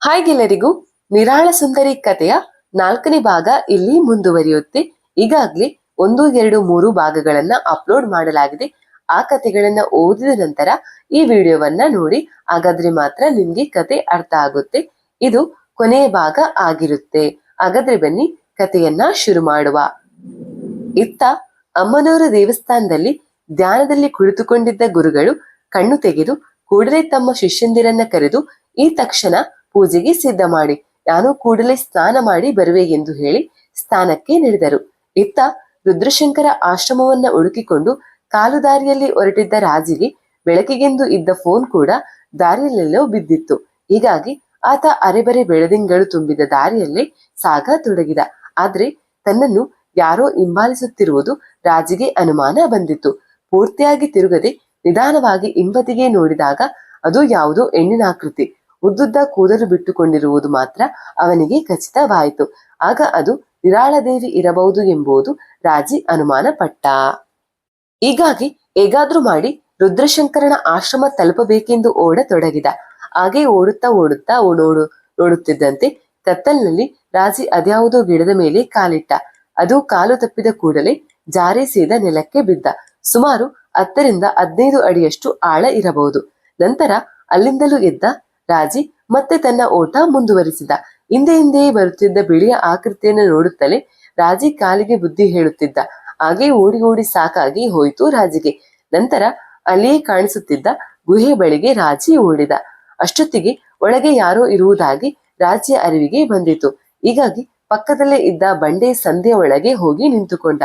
Hi ಗೆಲ್ಲರಿಗೂ ನಿರಾಳ ಸುಂದರಿ ಕಥೆಯ ನಾಲ್ಕನೇ ಭಾಗ ಇಲ್ಲಿ ಮುಂದುವರಿಯುತ್ತೆ. ಈಗಾಗ್ಲೇ ಒಂದು, ಎರಡು, ಮೂರು ಭಾಗಗಳನ್ನ ಅಪ್ಲೋಡ್ ಮಾಡಲಾಗಿದೆ. ಆ ಕಥೆಗಳನ್ನ ಓದಿದ ನಂತರ ಈ ವಿಡಿಯೋವನ್ನ ನೋಡಿ, ಹಾಗಾದ್ರೆ ಮಾತ್ರ ನಿಮ್ಗೆ ಕತೆ ಅರ್ಥ ಆಗುತ್ತೆ. ಇದು ಕೊನೆಯ ಭಾಗ ಆಗಿರುತ್ತೆ. ಹಾಗಾದ್ರೆ ಬನ್ನಿ, ಕಥೆಯನ್ನ ಶುರು ಮಾಡುವ. ಇತ್ತ ಅಮ್ಮನವರ ದೇವಸ್ಥಾನದಲ್ಲಿ ಧ್ಯಾನದಲ್ಲಿ ಕುಳಿತುಕೊಂಡಿದ್ದ ಗುರುಗಳು ಕಣ್ಣು ತೆಗೆದು ಕೂಡಲೇ ತಮ್ಮ ಶಿಷ್ಯಂದಿರನ್ನ ಕರೆದು, ಈ ತಕ್ಷಣ ಪೂಜೆಗೆ ಸಿದ್ಧ ಮಾಡಿ ನಾನು ಕೂಡಲೇ ಸ್ನಾನ ಮಾಡಿ ಬರುವೆ ಎಂದು ಹೇಳಿ ಸ್ಥಾನಕ್ಕೆ ನಡೆದರು ಇತ್ತ ರುದ್ರಶಂಕರ ಆಶ್ರಮವನ್ನ ಹುಡುಕಿಕೊಂಡು ಕಾಲು ದಾರಿಯಲ್ಲಿ ಹೊರಟಿದ್ದ ರಾಜಿಗೆ ಬೆಳಕಿಗೆಂದು ಇದ್ದ ಫೋನ್ ಕೂಡ ದಾರಿಯಲ್ಲೆಲ್ಲೋ ಬಿದ್ದಿತ್ತು. ಹೀಗಾಗಿ ಆತ ಅರೆಬರೆ ಬೆಳದಿಂಗಳು ತುಂಬಿದ ದಾರಿಯಲ್ಲೇ ಸಾಗ ತೊಡಗಿದ. ಆದ್ರೆ ತನ್ನನ್ನು ಯಾರೋ ಹಿಂಬಾಲಿಸುತ್ತಿರುವುದು ರಾಜಿಗೆ ಅನುಮಾನ ಬಂದಿತ್ತು. ಪೂರ್ತಿಯಾಗಿ ತಿರುಗದೆ ನಿಧಾನವಾಗಿ ಹಿಂಬದಿಗೆ ನೋಡಿದಾಗ ಅದು ಯಾವುದೋ ಹೆಣ್ಣಿನಾಕೃತಿ ಉದ್ದುದ್ದ ಕೂದಲು ಬಿಟ್ಟುಕೊಂಡಿರುವುದು ಮಾತ್ರ ಅವನಿಗೆ ಖಚಿತವಾಯಿತು. ಆಗ ಅದು ನಿರಾಳದೇವಿ ಇರಬಹುದು ಎಂಬುದು ರಾಜಿ ಅನುಮಾನ ಪಟ್ಟ ಹೀಗಾಗಿ ಹೇಗಾದ್ರೂ ಮಾಡಿ ರುದ್ರಶಂಕರನ ಆಶ್ರಮ ತಲುಪಬೇಕೆಂದು ಓಡತೊಡಗಿದ. ಹಾಗೆ ಓಡುತ್ತಾ ಓಡುತ್ತಾ ನೋಡು, ನೋಡುತ್ತಿದ್ದಂತೆ ಕತ್ತಲಿನಲ್ಲಿ ರಾಜಿ ಅದ್ಯಾವುದೋ ಗಿಡದ ಮೇಲೆ ಕಾಲಿಟ್ಟ. ಅದು ಕಾಲು ತಪ್ಪಿದ ಕೂಡಲೇ ಜಾರಿ ಸೀದ ನೆಲಕ್ಕೆ ಬಿದ್ದ. ಸುಮಾರು ಹತ್ತರಿಂದ ಹದಿನೈದು ಅಡಿಯಷ್ಟು ಆಳ ಇರಬಹುದು. ನಂತರ ಅಲ್ಲಿಂದಲೂ ಎದ್ದ ರಾಜಿ ಮತ್ತೆ ತನ್ನ ಓಟ ಮುಂದುವರಿಸಿದ. ಹಿಂದೆ ಹಿಂದೆಯೇ ಬರುತ್ತಿದ್ದ ಬಿಳಿಯ ಆಕೃತಿಯನ್ನು ನೋಡುತ್ತಲೇ ರಾಜಿ ಕಾಲಿಗೆ ಬುದ್ಧಿ ಹೇಳುತ್ತಿದ್ದ. ಹಾಗೆ ಓಡಿ ಓಡಿ ಸಾಕಾಗಿ ಹೋಯಿತು ರಾಜಿಗೆ. ನಂತರ ಅಲ್ಲಿಯೇ ಕಾಣಿಸುತ್ತಿದ್ದ ಗುಹೆ ಬಳಿಗೆ ರಾಜಿ ಓಡಿದ. ಅಷ್ಟೊತ್ತಿಗೆ ಒಳಗೆ ಯಾರೋ ಇರುವುದಾಗಿ ರಾಜಿಯ ಅರಿವಿಗೆ ಬಂದಿತು. ಹೀಗಾಗಿ ಪಕ್ಕದಲ್ಲೇ ಇದ್ದ ಬಂಡೆ ಸಂಧೆಯ ಒಳಗೆ ಹೋಗಿ ನಿಂತುಕೊಂಡ.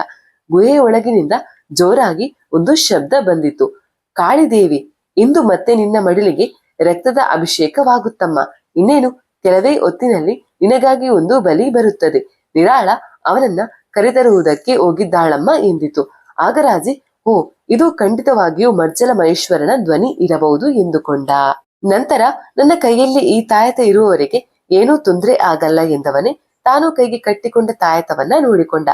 ಗುಹೆಯ ಒಳಗಿನಿಂದ ಜೋರಾಗಿ ಒಂದು ಶಬ್ದ ಬಂದಿತು. ಕಾಳಿದೇವಿ, ಇಂದು ಮತ್ತೆ ನಿನ್ನ ಮಡಿಲಿಗೆ ರಕ್ತದ ಅಭಿಷೇಕವಾಗುತ್ತಮ್ಮ. ಇನ್ನೇನು? ಕೆಲವೇ ಹೊತ್ತಿನಲ್ಲಿ ನಿನಗಾಗಿ ಒಂದು ಬಲಿ ಬರುತ್ತದೆ. ನಿರಾಳ ಅವನನ್ನ ಕರೆತರುವುದಕ್ಕೆ ಹೋಗಿದ್ದಾಳಮ್ಮ ಎಂದಿತು. ಆಗ ರಾಜಿ ಓ ಇದು ಖಂಡಿತವಾಗಿಯೂ ಮರ್ಜಲ ಮಹೇಶ್ವರನ ಧ್ವನಿ ಇರಬಹುದು ಎಂದುಕೊಂಡ. ನಂತರ, ನನ್ನ ಕೈಯಲ್ಲಿ ಈ ತಾಯತ ಇರುವವರೆಗೆ ಏನೂ ತೊಂದರೆ ಆಗಲ್ಲ ಎಂದವನೇ ತಾನು ಕೈಗೆ ಕಟ್ಟಿಕೊಂಡ ತಾಯತವನ್ನ ನೋಡಿಕೊಂಡ.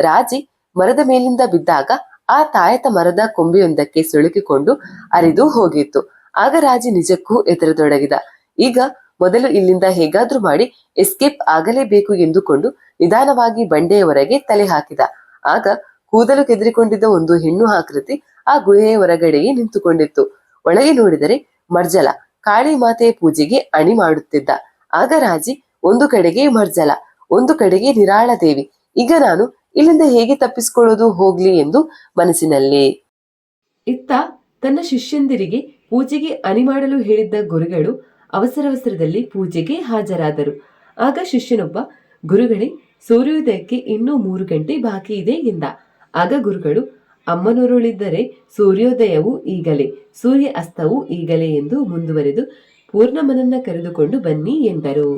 ರಾಜಿ, ಮರದ ಮೇಲಿಂದ ಬಿದ್ದಾಗ ಆ ತಾಯತ ಮರದ ಕೊಂಬೆಯೊಂದಕ್ಕೆ ಸುಳುಕಿಕೊಂಡು ಅರಿದು ಹೋಗಿತ್ತು. ಆಗ ರಾಜಿ ನಿಜಕ್ಕೂ ಎದುರದೊಡಗಿದ. ಈಗ ಮೊದಲು ಇಲ್ಲಿಂದ ಹೇಗಾದ್ರೂ ಮಾಡಿ ಎಸ್ಕೇಪ್ ಆಗಲೇಬೇಕು ಎಂದುಕೊಂಡು ನಿಧಾನವಾಗಿ ಬಂಡೆಯವರೆಗೆ ತಲೆ ಹಾಕಿದ. ಆಗ ಕೂದಲು ಕೆದರಿಕೊಂಡಿದ್ದ ಒಂದು ಹೆಣ್ಣು ಆಕೃತಿ ಆ ಗುಹೆಯ ಹೊರಗಡೆಯೇ ನಿಂತುಕೊಂಡಿತ್ತು. ಒಳಗೆ ನೋಡಿದರೆ ಮರ್ಜಲ, ಕಾಳಿ ಮಾತೆಯ ಪೂಜೆಗೆ ಅಣಿ ಮಾಡುತ್ತಿದ್ದ. ಆಗ ರಾಜಿ, ಒಂದು ಕಡೆಗೆ ಮರ್ಜಲ, ಒಂದು ಕಡೆಗೆ ನಿರಾಳ ದೇವಿ. ಈಗ ನಾನು ಇಲ್ಲಿಂದ ಹೇಗೆ ತಪ್ಪಿಸಿಕೊಳ್ಳೋದು ಹೋಗ್ಲಿ ಎಂದು ಮನಸ್ಸಿನಲ್ಲಿ. ಇತ್ತ ತನ್ನ ಶಿಷ್ಯಂದಿರಿಗೆ ಪೂಜೆಗೆ ಅಣಿ ಮಾಡಲು ಹೇಳಿದ್ದ ಗುರುಗಳು ಅವಸರವಸರದಲ್ಲಿ ಪೂಜೆಗೆ ಹಾಜರಾದರು. ಆಗ ಶಿಷ್ಯನೊಬ್ಬ, ಗುರುಗಳೇ, ಸೂರ್ಯೋದಯಕ್ಕೆ ಇನ್ನೂ ಮೂರು ಗಂಟೆ ಬಾಕಿ ಇದೆ ಎಂದ. ಆಗ ಗುರುಗಳು ಅಮ್ಮನೋರುಳಿದ್ದರೆ ಸೂರ್ಯೋದಯವು ಈಗಲೇ, ಸೂರ್ಯ ಅಸ್ತವು ಈಗಲೇ ಎಂದು ಮುಂದುವರೆದು ಪೂರ್ಣಮ್ಮನನ್ನ ಕರೆದುಕೊಂಡು ಬನ್ನಿ ಎಂದರು.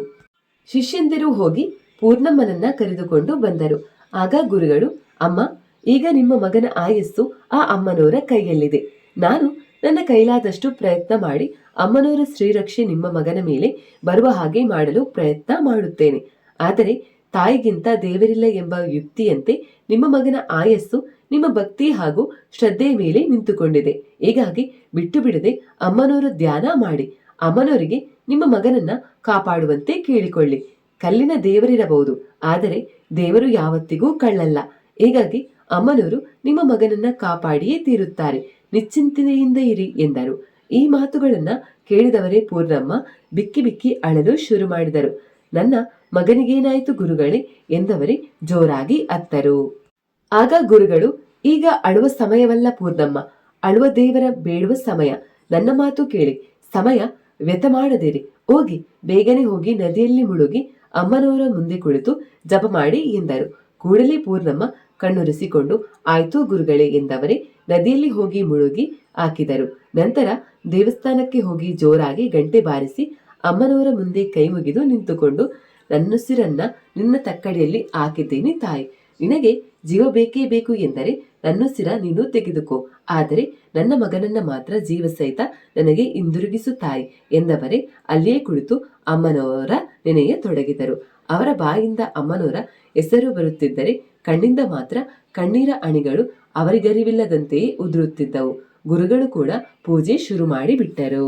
ಶಿಷ್ಯಂದಿರು ಹೋಗಿ ಪೂರ್ಣಮ್ಮನನ್ನ ಕರೆದುಕೊಂಡು ಬಂದರು. ಆಗ ಗುರುಗಳು, ಅಮ್ಮ, ಈಗ ನಿಮ್ಮ ಮಗನ ಆಯಸ್ಸು ಆ ಅಮ್ಮನವರ ಕೈಯಲ್ಲಿದೆ. ನಾನು ನನ್ನ ಕೈಲಾದಷ್ಟು ಪ್ರಯತ್ನ ಮಾಡಿ ಅಮ್ಮನವರ ಶ್ರೀರಕ್ಷೆ ನಿಮ್ಮ ಮಗನ ಮೇಲೆ ಬರುವ ಹಾಗೆ ಮಾಡಲು ಪ್ರಯತ್ನ ಮಾಡುತ್ತೇನೆ. ಆದರೆ ತಾಯಿಗಿಂತ ದೇವರಿಲ್ಲ ಎಂಬ ಯುಕ್ತಿಯಂತೆ ನಿಮ್ಮ ಮಗನ ಆಯಸ್ಸು, ನಿಮ್ಮ ಭಕ್ತಿ ಹಾಗೂ ಶ್ರದ್ಧೆಯ ಮೇಲೆ ನಿಂತುಕೊಂಡಿದೆ. ಹೀಗಾಗಿ ಬಿಟ್ಟು ಬಿಡದೆ ಅಮ್ಮನವರು ಧ್ಯಾನ ಮಾಡಿ ಅಮ್ಮನವರಿಗೆ ನಿಮ್ಮ ಮಗನನ್ನ ಕಾಪಾಡುವಂತೆ ಕೇಳಿಕೊಳ್ಳಿ. ಕಲ್ಲಿನ ದೇವರಿರಬಹುದು, ಆದರೆ ದೇವರು ಯಾವತ್ತಿಗೂ ಕಳ್ಳಲ್ಲ. ಹೀಗಾಗಿ ಅಮ್ಮನವರು ನಿಮ್ಮ ಮಗನನ್ನ ಕಾಪಾಡಿಯೇ ತೀರುತ್ತಾರೆ. ನಿಶ್ಚಿಂತೆಯಿಂದ ಇರಿ ಎಂದರು. ಈ ಮಾತುಗಳನ್ನ ಕೇಳಿದವರೇ ಪೂರ್ಣಮ್ಮ ಬಿಕ್ಕಿ ಬಿಕ್ಕಿ ಅಳಲು ಶುರು ಮಾಡಿದರು. ನನ್ನ ಮಗನಿಗೇನಾಯಿತು ಗುರುಗಳೇ ಎಂದವರೇ ಜೋರಾಗಿ ಅತ್ತರು. ಆಗ ಗುರುಗಳು, ಈಗ ಅಳುವ ಸಮಯವಲ್ಲ ಪೂರ್ಣಮ್ಮ, ಅಳುವ ದೇವರ ಬೇಡುವ ಸಮಯ. ನನ್ನ ಮಾತು ಕೇಳಿ, ಸಮಯ ವ್ಯಥ ಮಾಡದಿರಿ. ಹೋಗಿ, ಬೇಗನೆ ಹೋಗಿ ನದಿಯಲ್ಲಿ ಮುಳುಗಿ ಅಮ್ಮನವರ ಮುಂದೆ ಕುಳಿತು ಜಪ ಮಾಡಿ ಎಂದರು. ಕೂಡಲೇ ಪೂರ್ಣಮ್ಮ ಕಣ್ಣುರಿಸಿಕೊಂಡು, ಆಯ್ತು ಗುರುಗಳೇ ಎಂದವರೇ ನದಿಯಲ್ಲಿ ಹೋಗಿ ಮುಳುಗಿ ಹಾಕಿದರು. ನಂತರ ದೇವಸ್ಥಾನಕ್ಕೆ ಹೋಗಿ ಜೋರಾಗಿ ಗಂಟೆ ಬಾರಿಸಿ ಅಮ್ಮನವರ ಮುಂದೆ ಕೈ ಮುಗಿದು ನಿಂತುಕೊಂಡು ನನ್ನುಸಿರನ್ನ ನಿನ್ನ ತಕ್ಕಡಿಯಲ್ಲಿ ಹಾಕಿದ್ದೇನೆ ತಾಯಿ. ನಿನಗೆ ಜೀವ ಬೇಕೇ ಬೇಕು ಎಂದರೆ ನನ್ನುಸಿರ ನೀನು ತೆಗೆದುಕೋ. ಆದರೆ ನನ್ನ ಮಗನನ್ನ ಮಾತ್ರ ಜೀವ ಸಹಿತ ನನಗೆ ಹಿಂದಿರುಗಿಸು ತಾಯಿ ಎಂದವರೇ ಅಲ್ಲಿಯೇ ಕುಳಿತು ಅಮ್ಮನವರ ನೆನೆಯ ತೊಡಗಿದರು. ಅವರ ಬಾಯಿಂದ ಅಮ್ಮನವರ ಹೆಸರು ಬರುತ್ತಿದ್ದರೆ ಕಣ್ಣಿಂದ ಮಾತ್ರ ಕಣ್ಣೀರ ಅಣಿಗಳು ಅವರಿಗರಿವಿಲ್ಲದಂತೆಯೇ ಉದುರುತ್ತಿದ್ದವು. ಗುರುಗಳು ಕೂಡ ಪೂಜೆ ಶುರು ಮಾಡಿಬಿಟ್ಟರು.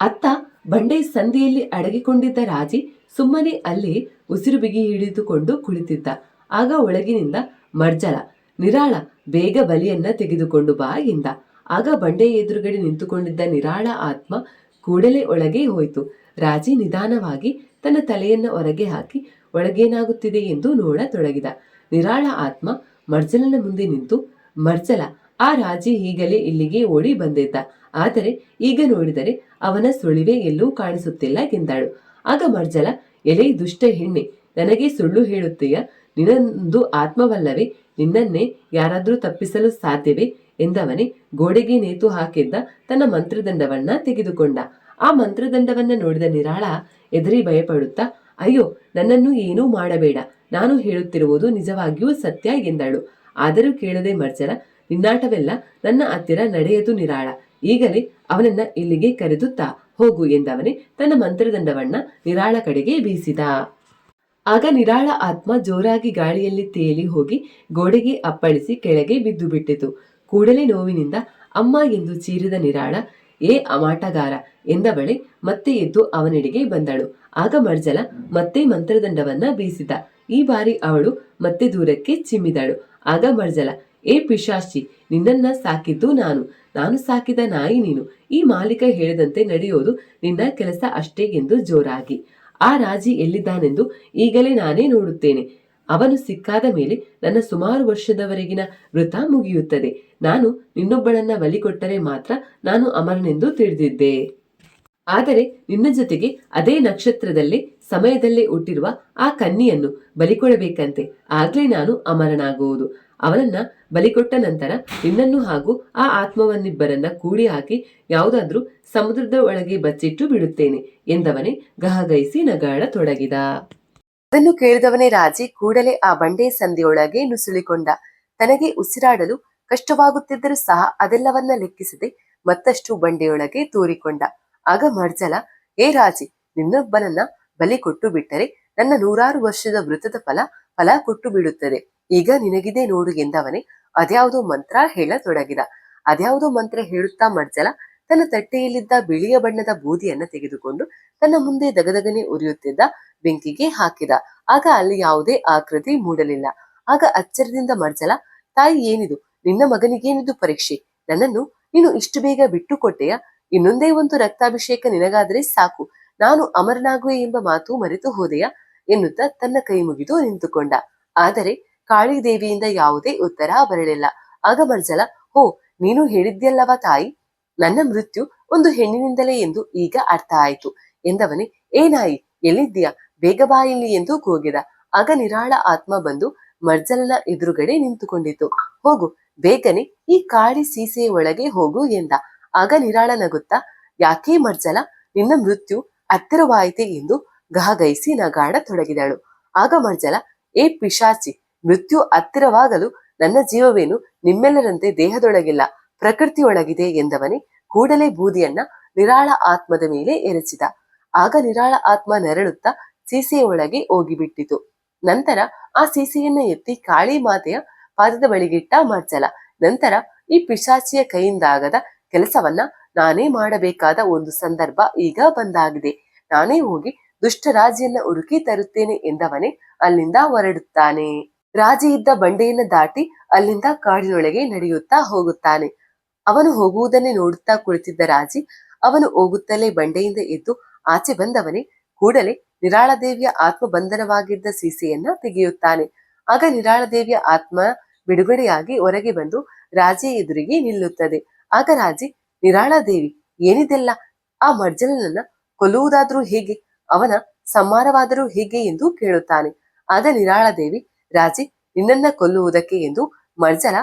ಅತ್ತ ಬಂಡೆ ಸಂದಿಯಲ್ಲಿ ಅಡಗಿಕೊಂಡಿದ್ದ ರಾಜಿ ಸುಮ್ಮನೆ ಅಲ್ಲಿ ಉಸಿರು ಬಿಗಿ ಹಿಡಿದುಕೊಂಡು ಕುಳಿತಿದ್ದ. ಆಗ ಒಳಗಿನಿಂದ ಮರ್ಜಲ, ನಿರಾಳ, ಬೇಗ ಬಲಿಯನ್ನ ತೆಗೆದುಕೊಂಡು ಬಾ ಎಂದ. ಆಗ ಬಂಡೆ ಎದುರುಗಡೆ ನಿಂತುಕೊಂಡಿದ್ದ ನಿರಾಳ ಆತ್ಮ ಕೂಡಲೇ ಒಳಗೆ ಹೋಯಿತು. ರಾಜಿ ನಿಧಾನವಾಗಿ ತನ್ನ ತಲೆಯನ್ನ ಹೊರಗೆ ಹಾಕಿ ಒಳಗೇನಾಗುತ್ತಿದೆ ಎಂದು ನೋಡತೊಡಗಿದ ನಿರಾಳ ಆತ್ಮ ಮರ್ಜಲನ ಮುಂದೆ ನಿಂತು, ಮರ್ಜಲ, ಆ ರಾಜಿ ಈಗಲೇ ಇಲ್ಲಿಗೆ ಓಡಿ ಬಂದಿದ್ದ ಆದರೆ ಈಗ ನೋಡಿದರೆ ಅವನ ಸುಳಿವೆ ಎಲ್ಲೂ ಕಾಣಿಸುತ್ತಿಲ್ಲ ಎಂದಳು. ಆಗ ಮರ್ಜಲ, ಎಲೆ ದುಷ್ಟ ಹೆಣ್ಣೆ, ನನಗೆ ಸುಳ್ಳು ಹೇಳುತ್ತೀಯ? ನಿನ್ನೊಂದು ಆತ್ಮವಲ್ಲವೇ? ನಿನ್ನನ್ನೇ ಯಾರಾದರೂ ತಪ್ಪಿಸಲು ಸಾಧ್ಯವೇ? ಎಂದವನೇ ಗೋಡೆಗೆ ನೇತು ಹಾಕಿದ್ದ ತನ್ನ ಮಂತ್ರದಂಡವನ್ನ ತೆಗೆದುಕೊಂಡ. ಆ ಮಂತ್ರದಂಡವನ್ನ ನೋಡಿದ ನಿರಾಳ ಎದರಿ ಭಯಪಡುತ್ತಾ ಅಯ್ಯೋ, ನನ್ನನ್ನು ಏನೂ ಮಾಡಬೇಡ. ನಾನು ಹೇಳುತ್ತಿರುವುದು ನಿಜವಾಗಿಯೂ ಸತ್ಯ ಎಂದಳು. ಆದರೂ ಕೇಳದೆ ಮರ್ಜರ. ನಿನ್ನಾಟವೆಲ್ಲ ನನ್ನ ಹತ್ತಿರ ನಡೆಯದು ನಿರಾಳ. ಈಗಲೇ ಅವನನ್ನ ಇಲ್ಲಿಗೆ ಕರೆದುತ್ತಾ ಹೋಗು ಎಂದವನೇ ತನ್ನ ಮಂತ್ರದಂಡವನ್ನ ನಿರಾಳ ಕಡೆಗೆ ಬೀಸಿದ. ಆಗ ನಿರಾಳ ಆತ್ಮ ಜೋರಾಗಿ ಗಾಳಿಯಲ್ಲಿ ತೇಲಿ ಹೋಗಿ ಗೋಡೆಗೆ ಅಪ್ಪಳಿಸಿ ಕೆಳಗೆ ಬಿದ್ದು ಬಿಟ್ಟಿತು. ಕೂಡಲೇ ನೋವಿನಿಂದ ಅಮ್ಮ ಎಂದು ಚೀರಿದ ನಿರಾಳ, ಏ ಅಮಾಟಗಾರ ಎಂದ ಬಳಿ ಮತ್ತೆ ಎದ್ದು ಅವನೆಡೆಗೆ ಬಂದಳು. ಆಗ ಮರ್ಜಲ ಮತ್ತೆ ಮಂತ್ರದಂಡವನ್ನ ಬೀಸಿದ. ಈ ಬಾರಿ ಅವಳು ಮತ್ತೆ ದೂರಕ್ಕೆ ಚಿಮ್ಮಿದಳು. ಆಗ ಮರ್ಜಲ, ಏ ಪಿಶಾಚಿ, ನಿನ್ನನ್ನ ಸಾಕಿದ್ದು ನಾನು. ನಾನು ಸಾಕಿದ ನಾಯಿ ನೀನು. ಈ ಮಾಲೀಕ ಹೇಳಿದಂತೆ ನಡೆಯೋದು ನಿನ್ನ ಕೆಲಸ ಅಷ್ಟೇ ಎಂದು ಜೋರಾಗಿ. ಆ ರಾಜಿ ಎಲ್ಲಿದ್ದಾನೆಂದು ಈಗಲೇ ನಾನೇ ನೋಡುತ್ತೇನೆ. ಅವನು ಸಿಕ್ಕಾದ ಮೇಲೆ ನನ್ನ ಸುಮಾರು ವರ್ಷದವರೆಗಿನ ವೃತ ಮುಗಿಯುತ್ತದೆ. ನಾನು ನಿನ್ನೊಬ್ಬಳನ್ನ ಬಲಿಕೊಟ್ಟರೆ ಮಾತ್ರ ನಾನು ಅಮರನೆಂದು ತಿಳಿದಿದ್ದೆ. ಆದರೆ ನಿನ್ನ ಜೊತೆಗೆ ಅದೇ ನಕ್ಷತ್ರದಲ್ಲಿ ಸಮಯದಲ್ಲೇ ಹುಟ್ಟಿರುವ ಆ ಕನ್ನಿಯನ್ನು ಬಲಿಕೊಡಬೇಕಂತೆ. ಆಗ್ಲೇ ನಾನು ಅಮರನಾಗುವುದು. ಅವನನ್ನ ಬಲಿಕೊಟ್ಟ ನಂತರ ನಿನ್ನನ್ನು ಹಾಗೂ ಆ ಆತ್ಮವನ್ನಿಬ್ಬರನ್ನ ಕೂಡಿ ಹಾಕಿ ಯಾವುದಾದ್ರೂ ಸಮುದ್ರದ ಒಳಗೆ ಬಚ್ಚಿಟ್ಟು ಬಿಡುತ್ತೇನೆ ಎಂದವನೇ ಗಹಗೈಸಿ ನಗಾಡತೊಡಗಿದ. ಅದನ್ನು ಕೇಳಿದವನೇ ರಾಜಿ ಕೂಡಲೇ ಆ ಬಂಡೆ ಸಂಧಿಯೊಳಗೆ ನುಸುಳಿಕೊಂಡ. ತನಗೆ ಉಸಿರಾಡಲು ಕಷ್ಟವಾಗುತ್ತಿದ್ದರೂ ಸಹ ಅದೆಲ್ಲವನ್ನ ಲೆಕ್ಕಿಸದೆ ಮತ್ತಷ್ಟು ಬಂಡೆಯೊಳಗೆ ತೂರಿಕೊಂಡ. ಆಗ ಮರ್ಜಲ ಏ ರಾಜಿ, ನಿನ್ನೊಬ್ಬನನ್ನ ಬಲಿ ಕೊಟ್ಟು ಬಿಟ್ಟರೆ ನನ್ನ ನೂರಾರು ವರ್ಷದ ವೃತದ ಫಲ ಫಲ ಕೊಟ್ಟು ಬಿಡುತ್ತದೆ. ಈಗ ನಿನಗಿದೆ ನೋಡು ಎಂದವನೇ ಅದ್ಯಾವುದೋ ಮಂತ್ರ ಹೇಳತೊಡಗಿದ. ಅದ್ಯಾವುದೋ ಮಂತ್ರ ಹೇಳುತ್ತಾ ಮರ್ಜಲ ತನ್ನ ತಟ್ಟೆಯಲ್ಲಿದ್ದ ಬಿಳಿಯ ಬಣ್ಣದ ಬೂದಿಯನ್ನ ತೆಗೆದುಕೊಂಡು ತನ್ನ ಮುಂದೆ ದಗದಗನೆ ಉರಿಯುತ್ತಿದ್ದ ಬೆಂಕಿಗೆ ಹಾಕಿದ. ಆಗ ಅಲ್ಲಿ ಯಾವುದೇ ಆಕೃತಿ ಮೂಡಲಿಲ್ಲ. ಆಗ ಅಚ್ಚರದಿಂದ ಮರ್ಜಲ, ತಾಯಿ ಏನಿದು? ನಿನ್ನ ಮಗನಿಗೇನಿದು ಪರೀಕ್ಷೆ? ನನ್ನನ್ನು ನೀನು ಇಷ್ಟು ಬೇಗ ಬಿಟ್ಟು ಕೊಟ್ಟೆಯ ಇನ್ನೊಂದೇ ಒಂದು ರಕ್ತಾಭಿಷೇಕ ನಿನಗಾದರೆ ಸಾಕು. ನಾನು ಅಮರನಾಗುವೆ ಎಂಬ ಮಾತು ಮರೆತು ಹೋದೆಯ? ಎನ್ನುತ್ತಾ ತನ್ನ ಕೈ ಮುಗಿದು ನಿಂತುಕೊಂಡ. ಆದರೆ ಕಾಳಿದೇವಿಯಿಂದ ಯಾವುದೇ ಉತ್ತರ ಬರಲಿಲ್ಲ. ಆಗ ಮರ್ಜಲ, ಹೋ, ನೀನು ಹೇಳಿದ್ಯಲ್ಲವ ತಾಯಿ? ನನ್ನ ಮೃತ್ಯು ಒಂದು ಹೆಣ್ಣಿನಿಂದಲೇ ಎಂದು ಈಗ ಅರ್ಥ ಆಯಿತು. ಎಂದವನೇ ಏನಾಯಿ ಎಲ್ಲಿದ್ದೀಯಾ? ಬೇಗ ಬಾ ಇಲ್ಲಿ ಎಂದು ಕೂಗಿದ. ಆಗ ನಿರಾಳ ಆತ್ಮ ಬಂದು ಮರ್ಜಲನ ಎದುರುಗಡೆ ನಿಂತುಕೊಂಡಿತು. ಹೋಗು, ಬೇಗನೆ ಈ ಕಾಳಿ ಸೀಸೆಯ ಒಳಗೆ ಹೋಗು ಎಂದ. ಆಗ ನಿರಾಳ ನಗುತ್ತಾ, ಯಾಕೆ ಮರ್ಜಲ? ನಿನ್ನ ಮೃತ್ಯು ಹತ್ತಿರವಾಯಿತೆ ಎಂದು ಗಹಗೈಸಿ ನಗಾಡತೊಡಗಿದಳು ಆಗ ಮರ್ಜಲ, ಏ ಪಿಶಾಚಿ, ಮೃತ್ಯು ಹತ್ತಿರವಾಗಲು ನನ್ನ ಜೀವವೇನು ನಿಮ್ಮೆಲ್ಲರಂತೆ ದೇಹದೊಳಗಿಲ್ಲ, ಪ್ರಕೃತಿಯೊಳಗಿದೆ ಎಂದವನೇ ಕೂಡಲೇ ಬೂದಿಯನ್ನ ನಿರಾಳ ಆತ್ಮದ ಮೇಲೆ ಎರಚಿದ. ಆಗ ನಿರಾಳ ಆತ್ಮ ನೆರಳುತ್ತ ಸೀಸೆಯ ಒಳಗೆ ಹೋಗಿಬಿಟ್ಟಿತು. ನಂತರ ಆ ಸೀಸೆಯನ್ನ ಎತ್ತಿ ಕಾಳಿ ಮಾತೆಯ ಪಾದದ ಬಳಿಗಿಟ್ಟ ಮರ್ಜಲ, ನಂತರ ಈ ಪಿಶಾಚಿಯ ಕೈಯಿಂದಾಗದ ಕೆಲಸವನ್ನ ನಾನೇ ಮಾಡಬೇಕಾದ ಒಂದು ಸಂದರ್ಭ ಈಗ ಬಂದಾಗಿದೆ. ನಾನೇ ಹೋಗಿ ದುಷ್ಟ ರಾಜಿಯನ್ನ ಹುಡುಕಿ ತರುತ್ತೇನೆ ಎಂದವನೇ ಅಲ್ಲಿಂದ ಹೊರಡುತ್ತಾನೆ. ರಾಜಿ ಇದ್ದ ಬಂಡೆಯನ್ನ ದಾಟಿ ಅಲ್ಲಿಂದ ಕಾಡಿನೊಳಗೆ ನಡೆಯುತ್ತಾ ಹೋಗುತ್ತಾನೆ. ಅವನು ಹೋಗುವುದನ್ನೇ ನೋಡುತ್ತಾ ಕುಳಿತಿದ್ದ ರಾಜಿ ಅವನು ಹೋಗುತ್ತಲೇ ಬಂಡೆಯಿಂದ ಎದ್ದು ಆಚೆ ಬಂದವನೇ ಕೂಡಲೇ ನಿರಾಳದೇವಿಯ ಆತ್ಮ ಬಂಧನವಾಗಿದ್ದ ಸೀಸೆಯನ್ನ ತೆಗೆಯುತ್ತಾನೆ. ಆಗ ನಿರಾಳದೇವಿಯ ಆತ್ಮ ಬಿಡುಗಡೆಯಾಗಿ ಹೊರಗೆ ಬಂದು ರಾಜೆಯ ಎದುರಿಗೆ ನಿಲ್ಲುತ್ತದೆ. ಆಗ ರಾಜಿ ನಿರಾಳದೇವಿ ಏನಿದೆಲ್ಲ? ಆ ಮರ್ಜಲನನ್ನ ಕೊಲ್ಲುವುದಾದ್ರೂ ಹೇಗೆ? ಅವನ ಸಂಹಾರವಾದರೂ ಹೇಗೆ ಎಂದು ಕೇಳುತ್ತಾನೆ. ಆಗ ನಿರಾಳದೇವಿ ರಾಜಿ, ನಿನ್ನನ್ನ ಕೊಲ್ಲುವುದಕ್ಕೆ ಎಂದು ಮರ್ಜಲ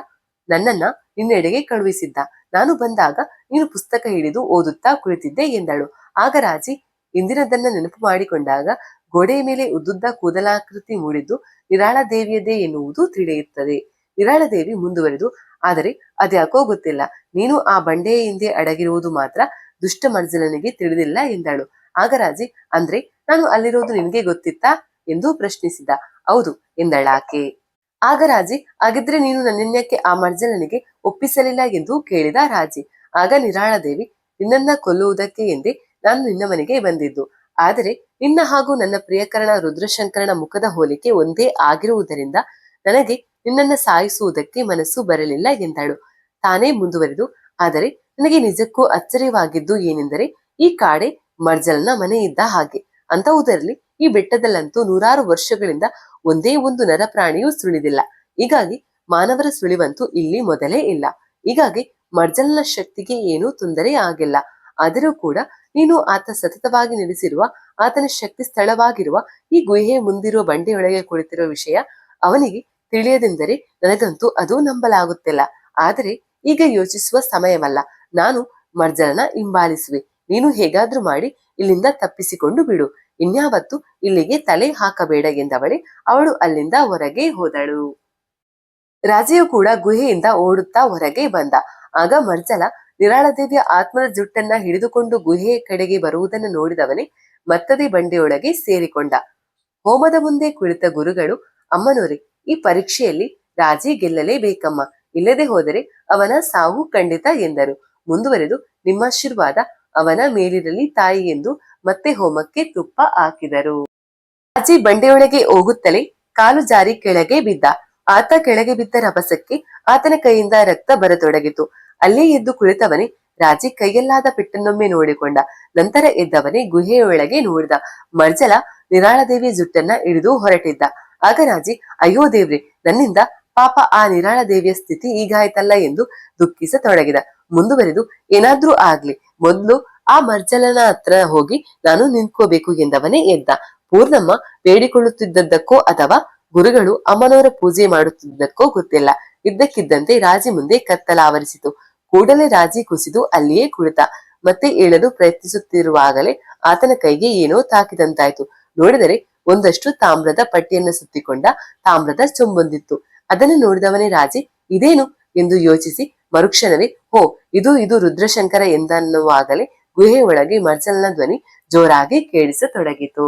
ನನ್ನನ್ನ ನಿನ್ನೆಡೆಗೆ ಕಳುಹಿಸಿದ್ದ. ನಾನು ಬಂದಾಗ ನೀನು ಪುಸ್ತಕ ಹಿಡಿದು ಓದುತ್ತಾ ಕುಳಿತಿದ್ದೆ ಎಂದಳು. ಆಗ ರಾಜಿ ಇಂದಿನದನ್ನ ನೆನಪು ಮಾಡಿಕೊಂಡಾಗ ಗೋಡೆಯ ಮೇಲೆ ಉದ್ದುದ್ದ ಕೂದಲಾಕೃತಿ ಮೂಡಿದ್ದು ನಿರಾಳ ದೇವಿಯದೇ ಎನ್ನುವುದು ತಿಳಿಯುತ್ತದೆ. ನಿರಾಳ ದೇವಿ ಮುಂದುವರೆದು ಆದರೆ ಅದ್ಯಾಕೋ ಗೊತ್ತಿಲ್ಲ. ನೀನು ಆ ಬಂಡೆಯ ಹಿಂದೆ ಅಡಗಿರುವುದು ಮಾತ್ರ ದುಷ್ಟ ಮರ್ಜಲನಿಗೆ ತಿಳಿದಿಲ್ಲ ಎಂದಳು. ಆಗ ರಾಜಿ, ಅಂದ್ರೆ ನಾನು ಅಲ್ಲಿರೋದು ನಿನಗೆ ಗೊತ್ತಿತ್ತಾ ಎಂದು ಪ್ರಶ್ನಿಸಿದ. ಹೌದು ಎಂದಳಾಕೆ ಆಗ ರಾಜಿ, ಹಾಗಿದ್ರೆ ನೀನು ನನ್ನನ್ಯಕ್ಕೆ ಆ ಮರ್ಜಲನಿಗೆ ಒಪ್ಪಿಸಲಿಲ್ಲ ಎಂದು ಕೇಳಿದ ರಾಜಿ. ಆಗ ನಿರಾಳದೇವಿ ನಿನ್ನನ್ನ ಕೊಲ್ಲುವುದಕ್ಕೆ ಎಂದೇ ನಾನು ನಿನ್ನ ಮನೆಗೆ ಬಂದಿದ್ದು. ಆದರೆ ನಿನ್ನ ಹಾಗೂ ನನ್ನ ಪ್ರಿಯಕರಣ ರುದ್ರಶಂಕರನ ಮುಖದ ಹೋಲಿಕೆ ಒಂದೇ ಆಗಿರುವುದರಿಂದ ನನಗೆ ನಿನ್ನನ್ನ ಸಾಯಿಸುವುದಕ್ಕೆ ಮನಸ್ಸು ಬರಲಿಲ್ಲ ಎಂದಳು. ತಾನೇ ಮುಂದುವರೆದು, ಆದರೆ ನನಗೆ ನಿಜಕ್ಕೂ ಅಚ್ಚರಿವಾಗಿದ್ದು ಏನೆಂದರೆ, ಈ ಕಾಡೆ ಮರ್ಜಲ್ನ ಮನೆ ಇದ್ದ ಹಾಗೆ. ಅಂತಹುದರಲ್ಲಿ ಈ ಬೆಟ್ಟದಲ್ಲಂತೂ ನೂರಾರು ವರ್ಷಗಳಿಂದ ಒಂದೇ ಒಂದು ನರಪ್ರಾಣಿಯೂ ಸುಳಿದಿಲ್ಲ. ಹೀಗಾಗಿ ಮಾನವರ ಸುಳಿವಂತೂ ಇಲ್ಲಿ ಮೊದಲೇ ಇಲ್ಲ. ಹೀಗಾಗಿ ಮರ್ಜಲ್ನ ಶಕ್ತಿಗೆ ಏನೂ ತೊಂದರೆ ಆಗಿಲ್ಲ. ಆದರೂ ಕೂಡ ನೀನು ಆತ ಸತತವಾಗಿ ನೆಲೆಸಿರುವ, ಆತನ ಶಕ್ತಿ ಸ್ಥಳವಾಗಿರುವ ಈ ಗುಹೆ ಮುಂದಿರುವ ಬಂಡೆಯೊಳಗೆ ಕುಳಿತಿರುವ ವಿಷಯ ಅವನಿಗೆ ತಿಳಿಯದೆಂದರೆ ನನಗಂತೂ ಅದೂ ನಂಬಲಾಗುತ್ತಿಲ್ಲ. ಆದರೆ ಈಗ ಯೋಚಿಸುವ ಸಮಯವಲ್ಲ. ನಾನು ಮರ್ಜಲನ ಹಿಂಬಾಲಿಸುವೆ. ನೀನು ಹೇಗಾದ್ರೂ ಮಾಡಿ ಇಲ್ಲಿಂದ ತಪ್ಪಿಸಿಕೊಂಡು ಬಿಡು. ಇನ್ಯಾವತ್ತು ಇಲ್ಲಿಗೆ ತಲೆ ಹಾಕಬೇಡ ಎಂದವಳೆ ಅವಳು ಅಲ್ಲಿಂದ ಹೊರಗೆ ಹೋದಳು. ರಾಜೆಯು ಕೂಡ ಗುಹೆಯಿಂದ ಓಡುತ್ತಾ ಹೊರಗೆ ಬಂದ. ಆಗ ಮರ್ಜಲ ನಿರಾಳದೇವಿಯ ಆತ್ಮದ ಜುಟ್ಟನ್ನ ಹಿಡಿದುಕೊಂಡು ಗುಹೆಯ ಕಡೆಗೆ ಬರುವುದನ್ನು ನೋಡಿದವನೇ ಮತ್ತದೇ ಬಂಡೆಯೊಳಗೆ ಸೇರಿಕೊಂಡ. ಹೋಮದ ಮುಂದೆ ಕುಳಿತ ಗುರುಗಳು, ಅಮ್ಮನೋರೆ ಈ ಪರೀಕ್ಷೆಯಲ್ಲಿ ರಾಜಿ ಗೆಲ್ಲಲೇಬೇಕಮ್ಮ. ಇಲ್ಲದೆ ಹೋದರೆ ಅವನ ಸಾವು ಖಂಡಿತ ಎಂದರು. ಮುಂದುವರೆದು ನಿಮ್ಮಾಶೀರ್ವಾದ ಅವನ ಮೇಲಿರಲಿ ತಾಯಿ ಎಂದು ಮತ್ತೆ ಹೋಮಕ್ಕೆ ತುಪ್ಪ ಹಾಕಿದರು. ರಾಜಿ ಬಂಡೆಯೊಳಗೆ ಹೋಗುತ್ತಲೇ ಕಾಲು ಜಾರಿ ಕೆಳಗೆ ಬಿದ್ದ. ಆತ ಕೆಳಗೆ ಬಿದ್ದ ರಭಸಕ್ಕೆ ಆತನ ಕೈಯಿಂದ ರಕ್ತ ಬರತೊಡಗಿತು. ಅಲ್ಲೇ ಎದ್ದು ಕುಳಿತವನೇ ರಾಜಿ ಕೈಯಲ್ಲಾದ ಪೆಟ್ಟನ್ನೊಮ್ಮೆ ನೋಡಿಕೊಂಡ. ನಂತರ ಎದ್ದವನೇ ಗುಹೆಯೊಳಗೆ ನೋಡಿದ. ಮರ್ಜಲ ನಿರಾಳದೇವಿ ಜುಟ್ಟನ್ನ ಹಿಡಿದು ಹೊರಟಿದ್ದ. ಆಗ ರಾಜಿ, ಅಯ್ಯೋ ದೇವ್ರಿ, ನನ್ನಿಂದ ಪಾಪ ಆ ನಿರಾಳ ದೇವಿಯ ಸ್ಥಿತಿ ಈಗಾಯ್ತಲ್ಲ ಎಂದು ದುಃಖಿಸತೊಡಗಿದ. ಮುಂದುವರೆದು ಏನಾದ್ರೂ ಆಗ್ಲಿ, ಮೊದ್ಲು ಆ ಮರ್ಜಲನ ಹತ್ರ ಹೋಗಿ ನಾನು ನಿಂತ್ಕೋಬೇಕು ಎಂದವನೇ ಎದ್ದ. ಪೂರ್ಣಮ್ಮ ಬೇಡಿಕೊಳ್ಳುತ್ತಿದ್ದದ್ದಕ್ಕೋ ಅಥವಾ ಗುರುಗಳು ಅಮ್ಮನವರ ಪೂಜೆ ಮಾಡುತ್ತಿದ್ದಕ್ಕೋ ಗೊತ್ತಿಲ್ಲ. ಇದ್ದಕ್ಕಿದ್ದಂತೆ ರಾಜಿ ಮುಂದೆ ಕತ್ತಲಾವರಿಸಿತು ಕೂಡಲೇ ರಾಜಿ ಕುಸಿದು ಅಲ್ಲಿಯೇ ಕುಳಿತ. ಮತ್ತೆ ಏಳಲು ಪ್ರಯತ್ನಿಸುತ್ತಿರುವಾಗಲೇ ಆತನ ಕೈಗೆ ಏನೋ ತಾಕಿದಂತಾಯ್ತು. ನೋಡಿದರೆ ಒಂದಷ್ಟು ತಾಮ್ರದ ಪಟ್ಟಿಯನ್ನು ಸುತ್ತಿಕೊಂಡ ತಾಮ್ರದ ಚೊಂಬೊಂದಿತ್ತು. ಅದನ್ನು ನೋಡಿದವನೇ ರಾಜಿ, ಇದೇನು ಎಂದು ಯೋಚಿಸಿ ಮರುಕ್ಷಣವೇ, ಹೋ, ಇದು ಇದು ರುದ್ರಶಂಕರ ಎಂದನ್ನುವಾಗಲೇ ಗುಹೆ ಒಳಗೆ ಮರ್ಜಲ್ನ ಧ್ವನಿ ಜೋರಾಗಿ ಕೇಳಿಸತೊಡಗಿತು.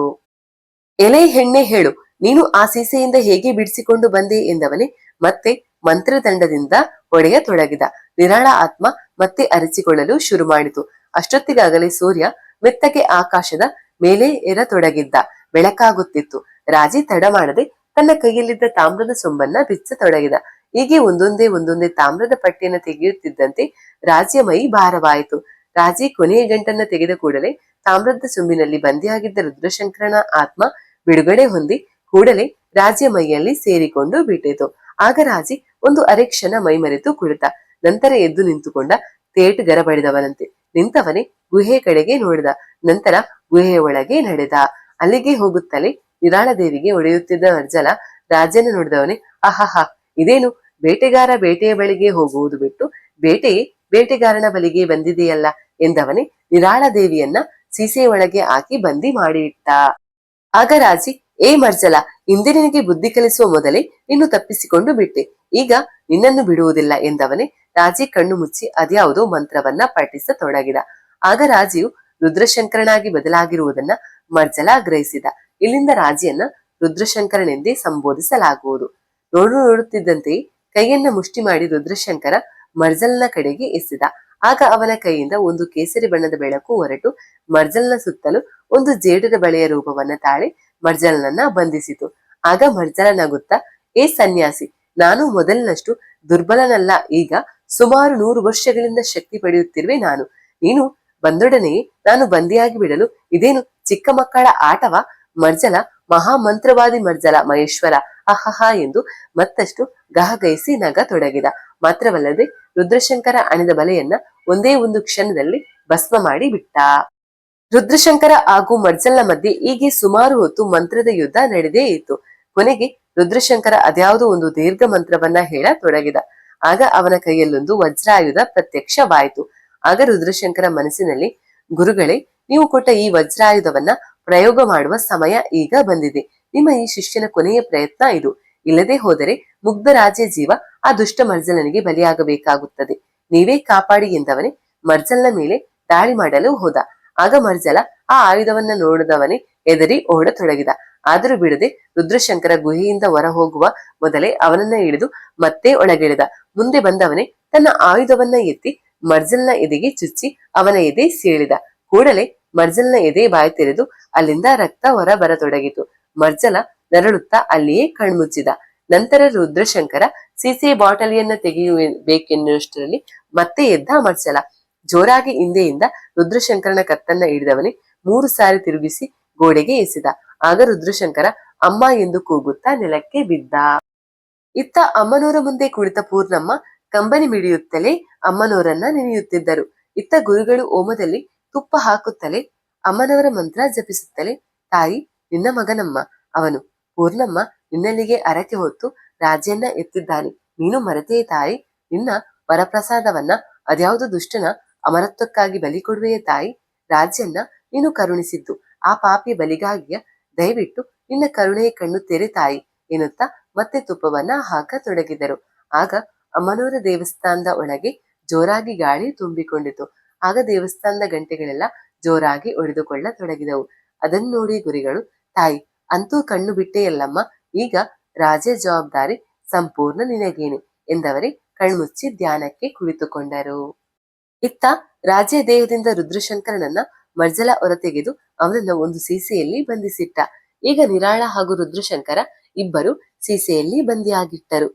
ಎಲೆ ಹೆಣ್ಣೆ ಹೇಳು, ನೀನು ಆ ಸೀಸೆಯಿಂದ ಹೇಗೆ ಬಿಡಿಸಿಕೊಂಡು ಬಂದೆ ಎಂದವನೇ ಮತ್ತೆ ಮಂತ್ರದಂಡದಿಂದ ಹೊಡೆಯತೊಡಗಿದ. ನಿರಾಳ ಆತ್ಮ ಮತ್ತೆ ಅರಚಿಕೊಳ್ಳಲು ಶುರು ಮಾಡಿತು ಅಷ್ಟೊತ್ತಿಗಾಗಲೇ ಸೂರ್ಯ ಮೆತ್ತಗೆ ಆಕಾಶದ ಮೇಲೆ ಎರತೊಡಗಿದ್ದ ಬೆಳಕಾಗುತ್ತಿತ್ತು. ರಾಜಿ ತಡ ಮಾಡದೆ ತನ್ನ ಕೈಯಲ್ಲಿದ್ದ ತಾಮ್ರದ ಸೊಂಬನ್ನ ಬಿಚ್ಚತೊಡಗಿದ ಹೀಗೆ ಒಂದೊಂದೇ ಒಂದೊಂದೇ ತಾಮ್ರದ ಪಟ್ಟಿಯನ್ನ ತೆಗೆಯುತ್ತಿದ್ದಂತೆ ರಾಜಿಯ ಮೈ ಭಾರವಾಯಿತು. ರಾಜಿ ಕೊನೆಯ ಗಂಟನ್ನ ತೆಗೆದ ಕೂಡಲೇ ತಾಮ್ರದ ಸೊಂಬಿನಲ್ಲಿ ಬಂದಿಯಾಗಿದ್ದ ರುದ್ರಶಂಕರನ ಆತ್ಮ ಬಿಡುಗಡೆ ಹೊಂದಿ ಕೂಡಲೇ ರಾಜ್ಯ ಮೈಯಲ್ಲಿ ಸೇರಿಕೊಂಡು ಬಿಟ್ಟಿತು. ಆಗ ರಾಜಿ ಒಂದು ಅರೆಕ್ಷಣ ಮೈಮರೆತು ಕುಳಿತ. ನಂತರ ಎದ್ದು ನಿಂತುಕೊಂಡ ತೇಟು ಗರಬಡಿದವನಂತೆ ನಿಂತವನೇ ಗುಹೆ ಕಡೆಗೆ ನೋಡಿದ. ನಂತರ ಗುಹೆಯ ಒಳಗೆ ನಡೆದ. ಅಲ್ಲಿಗೆ ಹೋಗುತ್ತಲೇ ನಿರಾಳದೇವಿಗೆ ಒಡೆಯುತ್ತಿದ್ದ ಅರ್ಜಲ ರಾಜನ ನೋಡಿದವನೇ ಅಹಹ ಇದೇನು? ಬೇಟೆಗಾರ ಬೇಟೆಯ ಬಳಿಗೆ ಹೋಗುವುದು ಬಿಟ್ಟು ಬೇಟೆಯೇ ಬೇಟೆಗಾರನ ಬಳಿಗೆ ಬಂದಿದೆಯಲ್ಲ? ಎಂದವನೇ ನಿರಾಳ ದೇವಿಯನ್ನ ಸೀಸೆ ಒಳಗೆ ಹಾಕಿ ಬಂದಿ ಮಾಡಿ ಇಟ್ಟ ಆಗ ರಾಜಿ, ಏ ಮರ್ಜಲ, ಹಿಂದೆ ನಿನಗೆ ಬುದ್ಧಿ ಕಲಿಸುವ ಮೊದಲೇ ನಿನ್ನು ತಪ್ಪಿಸಿಕೊಂಡು ಬಿಟ್ಟೆ. ಈಗ ನಿನ್ನನ್ನು ಬಿಡುವುದಿಲ್ಲ ಎಂದವನೇ ರಾಜಿ ಕಣ್ಣು ಮುಚ್ಚಿ ಅದ್ಯಾವುದೋ ಮಂತ್ರವನ್ನ ಪಠಿಸತೊಡಗಿದ. ಆಗ ರಾಜಿಯು ರುದ್ರಶಂಕರನಾಗಿ ಬದಲಾಗಿರುವುದನ್ನ ಮರ್ಜಲ ಗ್ರಹಿಸಿದ. ಇಲ್ಲಿಂದ ರಾಜಿಯನ್ನ ರುದ್ರಶಂಕರನೆಂದೇ ಸಂಬೋಧಿಸಲಾಗುವುದು. ನೋಡು ನೋಡುತ್ತಿದ್ದಂತೆಯೇ ಕೈಯನ್ನ ಮುಷ್ಟಿ ಮಾಡಿ ರುದ್ರಶಂಕರ ಮರ್ಜಲ್ನ ಕಡೆಗೆ ಎಸೆದ. ಆಗ ಅವನ ಕೈಯಿಂದ ಒಂದು ಕೇಸರಿ ಬಣ್ಣದ ಬೆಳಕು ಹೊರಟು ಮರ್ಜಲ್ನ ಸುತ್ತಲೂ ಒಂದು ಜೇಡರ ಬಳೆಯ ರೂಪವನ್ನ ತಾಳಿ ಮರ್ಜಲ್ನನ್ನ ಬಂಧಿಸಿತು. ಆಗ ಮರ್ಜಲ ನಗುತ್ತಾ, ಏ ಸನ್ಯಾಸಿ, ನಾನು ಮೊದಲಿನಷ್ಟು ದುರ್ಬಲನಲ್ಲ. ಈಗ ಸುಮಾರು ನೂರು ವರ್ಷಗಳಿಂದ ಶಕ್ತಿ ಪಡೆಯುತ್ತಿರುವೆ ನಾನು. ನೀನು ಬಂದೊಡನೆಯೇ ನಾನು ಬಂದಿಯಾಗಿ ಬಿಡಲು ಇದೇನು ಚಿಕ್ಕ ಮಕ್ಕಳ ಆಟವ? ಮರ್ಜಲ, ಮಹಾಮಂತ್ರವಾದಿ ಮರ್ಜಲ ಮಹೇಶ್ವರ, ಅಹಹ ಎಂದು ಮತ್ತಷ್ಟು ಗಹಗೈಸಿ ನಗ ತೊಡಗಿದ. ಮಾತ್ರವಲ್ಲದೆ ರುದ್ರಶಂಕರ ಅಣಿದ ಬಲೆಯನ್ನ ಒಂದೇ ಒಂದು ಕ್ಷಣದಲ್ಲಿ ಭಸ್ಮ ಮಾಡಿ ಬಿಟ್ಟ. ರುದ್ರಶಂಕರ ಹಾಗೂ ಮರ್ಜಲ್ನ ಮಧ್ಯೆ ಹೀಗೆ ಸುಮಾರು ಹೊತ್ತು ಮಂತ್ರದ ಯುದ್ಧ ನಡೆದೇ ಇತ್ತು. ಕೊನೆಗೆ ರುದ್ರಶಂಕರ ಅದ್ಯಾವುದೋ ಒಂದು ದೀರ್ಘ ಮಂತ್ರವನ್ನ ಹೇಳ ತೊಡಗಿದ. ಆಗ ಅವನ ಕೈಯಲ್ಲೊಂದು ವಜ್ರಾಯುಧ ಪ್ರತ್ಯಕ್ಷವಾಯಿತು. ಆಗ ರುದ್ರಶಂಕರ ಮನಸ್ಸಿನಲ್ಲಿ, ಗುರುಗಳೇ, ನೀವು ಕೊಟ್ಟ ಈ ವಜ್ರಾಯುಧವನ್ನ ಪ್ರಯೋಗ ಮಾಡುವ ಸಮಯ ಈಗ ಬಂದಿದೆ. ನಿಮ್ಮ ಈ ಶಿಷ್ಯನ ಕೊನೆಯ ಪ್ರಯತ್ನ ಇದು. ಇಲ್ಲದೆ ಹೋದರೆ ಮುಗ್ಧ ರಾಜ್ಯ ಜೀವ ಆ ದುಷ್ಟ ಮರ್ಜಲನಿಗೆ ಬಲಿಯಾಗಬೇಕಾಗುತ್ತದೆ. ನೀವೇ ಕಾಪಾಡಿ ಎಂದವನೇ ಮರ್ಜಲ್ನ ಮೇಲೆ ದಾಳಿ ಮಾಡಲು ಹೋದ. ಆಗ ಮರ್ಜಲ ಆ ಆಯುಧವನ್ನ ನೋಡಿದವನೇ ಎದರಿ ಓಡತೊಡಗಿದ. ಆದರೂ ಬಿಡದೆ ರುದ್ರಶಂಕರ ಗುಹೆಯಿಂದ ಹೊರ ಹೋಗುವ ಮೊದಲೇ ಅವನನ್ನ ಹಿಡಿದು ಮತ್ತೆ ಒಳಗಿಳಿದ. ಮುಂದೆ ಬಂದವನೇ ತನ್ನ ಆಯುಧವನ್ನ ಎತ್ತಿ ಮರ್ಜಲ್ನ ಎದೆಗೆ ಚುಚ್ಚಿ ಅವನ ಎದೆ ಸೀಳಿದ. ಕೂಡಲೇ ಮರ್ಜಲ್ನ ಎದೆ ಬಾಯಿ ತೆರೆದು ಅಲ್ಲಿಂದ ರಕ್ತ ಹೊರ ಬರತೊಡಗಿತು. ಮರ್ಜಲ ನರಳುತ್ತಾ ಅಲ್ಲಿಯೇ ಕಣ್ಮುಚ್ಚಿದ. ನಂತರ ರುದ್ರಶಂಕರ ಸಿಸಿ ಬಾಟಲಿಯನ್ನ ತೆಗೆಯಬೇಕೆನ್ನುವಷ್ಟರಲ್ಲಿ ಮತ್ತೆ ಎದ್ದ ಮರ್ಜಲ. ಜೋರಾಗಿ ಹಿಂದೆಯಿಂದ ರುದ್ರಶಂಕರನ ಕತ್ತನ್ನ ಹಿಡಿದವನೇ ಮೂರು ಸಾರಿ ತಿರುಗಿಸಿ ಗೋಡೆಗೆ ಎಸೆದ. ಆಗ ರುದ್ರಶಂಕರ, ಅಮ್ಮ ಎಂದು ಕೂಗುತ್ತಾ ನೆಲಕ್ಕೆ ಬಿದ್ದ. ಇತ್ತ ಅಮ್ಮನೂರ ಮುಂದೆ ಕುಳಿತ ಪೂರ್ಣಮ್ಮ ಕಂಬನಿ ಮಿಡಿಯುತ್ತಲೇ ಅಮ್ಮನವರನ್ನ ನೆನೆಯುತ್ತಿದ್ದರು. ಇತ್ತ ಗುರುಗಳು ಓಮದಲ್ಲಿ ತುಪ್ಪ ಹಾಕುತ್ತಲೇ ಅಮ್ಮನವರ ಮಂತ್ರ ಜಪಿಸುತ್ತಲೇ, ತಾಯಿ, ನಿನ್ನ ಮಗನಮ್ಮ, ಅವನು ಪೂರ್ಣಮ್ಮ ನಿನ್ನಲ್ಲಿಗೆ ಅರಕೆ ಹೊತ್ತು ರಾಜ್ಯನ್ನ ಎತ್ತಿದ್ದಾನೆ. ನೀನು ಮರೆತೇ ತಾಯಿ, ನಿನ್ನ ವರಪ್ರಸಾದವನ್ನ ಅದ್ಯಾವುದು ದುಷ್ಟನ ಅಮರತ್ವಕ್ಕಾಗಿ ಬಲಿ ಕೊಡುವೆಯೇ ತಾಯಿ, ರಾಜ್ಯನ್ನ ನೀನು ಕರುಣಿಸಿದ್ದು. ಆ ಪಾಪಿ ಬಲಿಗಾಗಿಯ ದಯವಿಟ್ಟು ನಿನ್ನ ಕರುಣೆಯ ಕಣ್ಣು ತೆರೆ ತಾಯಿ, ಎನ್ನುತ್ತಾ ಮತ್ತೆ ತುಪ್ಪವನ್ನ ಹಾಕತೊಡಗಿದರು. ಆಗ ಅಮ್ಮನೂರ ದೇವಸ್ಥಾನದ ಒಳಗೆ ಜೋರಾಗಿ ಗಾಳಿ ತುಂಬಿಕೊಂಡಿತು. ಆಗ ದೇವಸ್ಥಾನದ ಗಂಟೆಗಳೆಲ್ಲ ಜೋರಾಗಿ ಒಡೆದುಕೊಳ್ಳತೊಡಗಿದವು. ಅದನ್ನು ನೋಡಿ ಗುರಿಗಳು, ತಾಯಿ, ಅಂತೂ ಕಣ್ಣು ಬಿಟ್ಟೆಯಲ್ಲಮ್ಮ ಈಗ ರಾಜೇ ಜವಾಬ್ದಾರಿ ಸಂಪೂರ್ಣ ನಿನಗೇನೆ ಎಂದವರೇ ಕಣ್ಮುಚ್ಚಿ ಧ್ಯಾನಕ್ಕೆ ಕುಳಿತುಕೊಂಡರು. ಇತ್ತ ರಾಜೇ ದೇಹದಿಂದ ರುದ್ರಶಂಕರನನ್ನ ಮರ್ಜಲ ಹೊರತೆಗೆದು ಅವನನ್ನ ಒಂದು ಸೀಸೆಯಲ್ಲಿ ಬಂಧಿಸಿಟ್ಟ. ಈಗ ನಿರಾಳ ಹಾಗೂ ರುದ್ರಶಂಕರ ಇಬ್ಬರು ಸೀಸೆಯಲ್ಲಿ ಬಂದಿಯಾಗಿಟ್ಟರು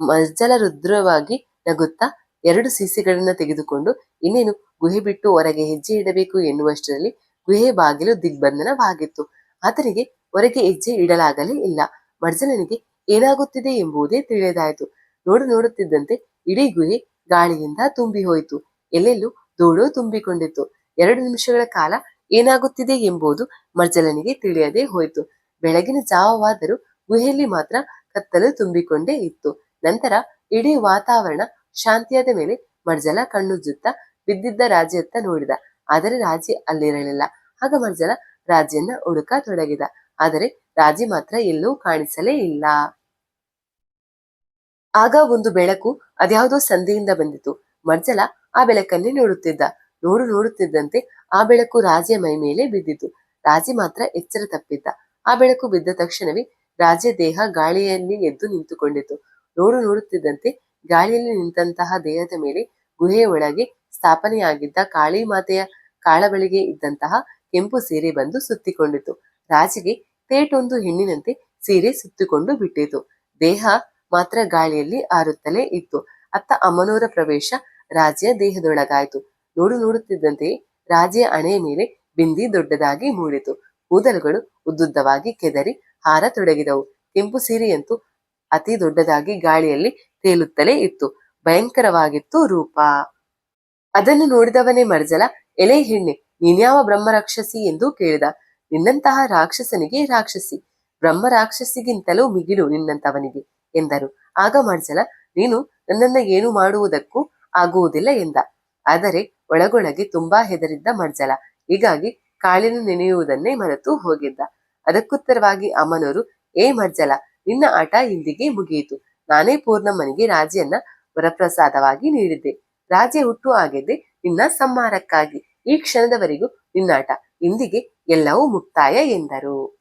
ಮರ್ಜಲ ರುದ್ರವಾಗಿ ನಗುತ್ತಾ ಎರಡು ಸಿಸಿಗಳನ್ನು ತೆಗೆದುಕೊಂಡು ಇನ್ನೇನು ಗುಹೆ ಬಿಟ್ಟು ಹೊರಗೆ ಹೆಜ್ಜೆ ಇಡಬೇಕು ಎನ್ನುವಷ್ಟರಲ್ಲಿ ಗುಹೆ ಬಾಗಿಲು ದಿಗ್ಬಂಧನವಾಗಿತ್ತು. ಆತನಿಗೆ ಹೊರಗೆ ಹೆಜ್ಜೆ ಇಡಲಾಗಲೇ ಇಲ್ಲ. ಮರ್ಜಲನಿಗೆ ಏನಾಗುತ್ತಿದೆ ಎಂಬುದೇ ತಿಳಿಯದಾಯಿತು. ನೋಡು ನೋಡುತ್ತಿದ್ದಂತೆ ಇಡೀ ಗುಹೆ ಗಾಳಿಯಿಂದ ತುಂಬಿ ಹೋಯಿತು. ಎಲ್ಲೆಲ್ಲೂ ಧೂಳು ತುಂಬಿಕೊಂಡಿತ್ತು. ಎರಡು ನಿಮಿಷಗಳ ಕಾಲ ಏನಾಗುತ್ತಿದೆ ಎಂಬುದು ಮರ್ಜಲನಿಗೆ ತಿಳಿಯದೆ ಹೋಯಿತು. ಬೆಳಗಿನ ಜಾವವಾದರೂ ಗುಹೆಯಲ್ಲಿ ಮಾತ್ರ ಕತ್ತಲು ತುಂಬಿಕೊಂಡೇ ಇತ್ತು. ನಂತರ ಇಡೀ ವಾತಾವರಣ ಶಾಂತಿಯಾದ ಮೇಲೆ ಮರ್ಜಲ ಕಣ್ಣುಜ್ಜುತ್ತ ಬಿದ್ದಿದ್ದ ರಾಜ್ಯತ್ತ ನೋಡಿದ. ಆದರೆ ರಾಜಿ ಅಲ್ಲಿರಲಿಲ್ಲ. ಆಗ ಮರ್ಜಲ ರಾಜ್ಯನ್ನ ಹುಡುಕ ತೊಡಗಿದ. ಆದರೆ ರಾಜಿ ಮಾತ್ರ ಎಲ್ಲೂ ಕಾಣಿಸಲೇ ಇಲ್ಲ. ಆಗ ಒಂದು ಬೆಳಕು ಅದ್ಯಾವುದೋ ಸಂಧಿಯಿಂದ ಬಂದಿತು. ಮರ್ಜಲ ಆ ಬೆಳಕನ್ನೇ ನೋಡುತ್ತಿದ್ದ. ನೋಡು ನೋಡುತ್ತಿದ್ದಂತೆ ಆ ಬೆಳಕು ರಾಜ್ಯ ಮೈ ಮೇಲೆ ಬಿದ್ದಿತು. ರಾಜಿ ಮಾತ್ರ ಎಚ್ಚರ ತಪ್ಪಿದ್ದ. ಆ ಬೆಳಕು ಬಿದ್ದ ತಕ್ಷಣವೇ ರಾಜ್ಯ ದೇಹ ಗಾಳಿಯಲ್ಲಿ ಎದ್ದು ನಿಂತುಕೊಂಡಿತು. ನೋಡು ನೋಡುತ್ತಿದ್ದಂತೆ ಗಾಳಿಯಲ್ಲಿ ನಿಂತಹ ದೇಹದ ಮೇಲೆ ಗುಹೆಯ ಒಳಗೆ ಸ್ಥಾಪನೆಯಾಗಿದ್ದ ಕಾಳಿ ಮಾತೆಯ ಕಾಳಬಳಿಗೆ ಇದ್ದಂತಹ ಕೆಂಪು ಸೀರೆ ಬಂದು ಸುತ್ತಿಕೊಂಡಿತು. ರಾಜಿಗೆ ತೇಟೊಂದು ಹೆಣ್ಣಿನಂತೆ ಸೀರೆ ಸುತ್ತಿಕೊಂಡು ಬಿಟ್ಟಿತು. ದೇಹ ಮಾತ್ರ ಗಾಳಿಯಲ್ಲಿ ಆರುತ್ತಲೇ ಇತ್ತು. ಅತ್ತ ಅಮ್ಮನವರ ಪ್ರವೇಶ ರಾಜೆಯ ದೇಹದೊಳಗಾಯಿತು. ನೋಡು ನೋಡುತ್ತಿದ್ದಂತೆಯೇ ರಾಜೆಯ ಅಣೆಯ ಮೇಲೆ ಬಿಂದಿ ದೊಡ್ಡದಾಗಿ ಮೂಡಿತು. ಕೂದಲುಗಳು ಉದ್ದುದ್ದವಾಗಿ ಕೆದರಿ ಹಾರ ತೊಡಗಿದವು. ಕೆಂಪು ಸೀರೆಯಂತೂ ಅತಿ ದೊಡ್ಡದಾಗಿ ಗಾಳಿಯಲ್ಲಿ ತೇಲುತ್ತಲೇ ಇತ್ತು. ಭಯಂಕರವಾಗಿತ್ತು ರೂಪ. ಅದನ್ನು ನೋಡಿದವನೇ ಮರ್ಜಲ, ಎಲೆ ಹೆಣ್ಣೆ, ನೀನ್ಯಾವ ಬ್ರಹ್ಮ ರಾಕ್ಷಸಿ ಎಂದು ಕೇಳಿದ. ನಿನ್ನಂತಹ ರಾಕ್ಷಸನಿಗೆ ರಾಕ್ಷಸಿ. ಬ್ರಹ್ಮ ರಾಕ್ಷಸಿಗಿಂತಲೂ ಮಿಗಿಲು ನಿನ್ನಂತವನಿಗೆ ಎಂದರು. ಆಗ ಮರ್ಜಲ, ನೀನು ನನ್ನನ್ನ ಏನು ಮಾಡುವುದಕ್ಕೂ ಆಗುವುದಿಲ್ಲ ಎಂದ. ಆದರೆ ಒಳಗೊಳಗೆ ತುಂಬಾ ಹೆದರಿದ್ದ ಮರ್ಜಲ, ಹೀಗಾಗಿ ಕಾಳಿನ ನೆನೆಯುವುದನ್ನೇ ಮರೆತು ಹೋಗಿದ್ದ. ಅದಕ್ಕುತ್ತರವಾಗಿ ಅಮ್ಮನವರು ಏ ಮರ್ಜಲ ನಿನ್ನ ಆಟ ಇಂದಿಗೆ ಮುಗಿಯಿತು. ನಾನೇ ಪೂರ್ಣಮ್ಮನಿಗೆ ರಾಜಿಯನ್ನ ವರಪ್ರಸಾದವಾಗಿ ನೀಡಿದ್ದೆ. ರಾಜೆ ಹುಟ್ಟು ಆಗಿದ್ದೆ, ನಿನ್ನ ಸಂಹಾರಕ್ಕಾಗಿ. ಈ ಕ್ಷಣದವರೆಗೂ ನಿನ್ನಾಟ, ಇಂದಿಗೆ ಎಲ್ಲವೂ ಮುಕ್ತಾಯ ಎಂದರು.